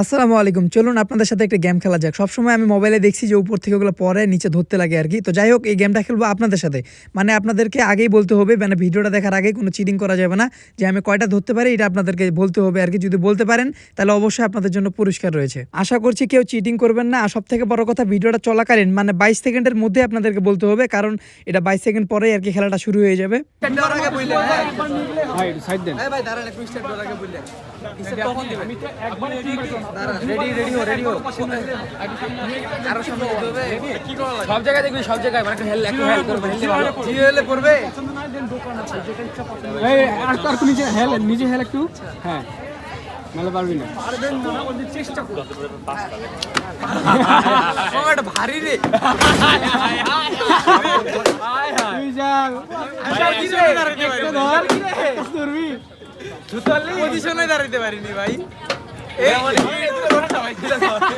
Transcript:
আসসালামু আলাইকুম। চলুন আপনাদের সাথে একটা গেম খেলা যাক। সবসময় আমি মোবাইলে দেখছি যে উপর থেকে ওগুলো পরে নিচে ধরতে লাগে আর কি। তো যাই হোক এই গেমটা খেলব আপনাদের সাথে। মানে আপনাদেরকে আগেই বলতে হবে মানে ভিডিওটা দেখার আগেই কোনো চিটিং করা যাবে না। যে আমি কয়টা ধরতে পারি এটা আপনাদেরকে বলতে হবে আর কি। যদি বলতে পারেন তাহলে অবশ্যই আপনাদের জন্য পুরস্কার রয়েছে। আশা করছি কেউ চিটিং করবেন না। আর সব থেকে বড় কথা ভিডিওটা চলাকালীন মানে বাইশ সেকেন্ডের মধ্যে আপনাদেরকে বলতে হবে কারণ এটা বাইশ সেকেন্ড পরেই আর কি খেলাটা শুরু হয়ে যাবে। সব জায়গায় দেখবি সব জায়গায়। মানে হেল একটু হেল করবে জি হলে করবে? এই আর আর একটু হেল নিচে হেল একটু। হ্যাঁ। পারবি না। ভারী রে। তুই যা। একটু ধর। ধরবি। পজিশনে দাঁড়াইতে পারিনি ভাই। Ei, ei, ei, ei, ei,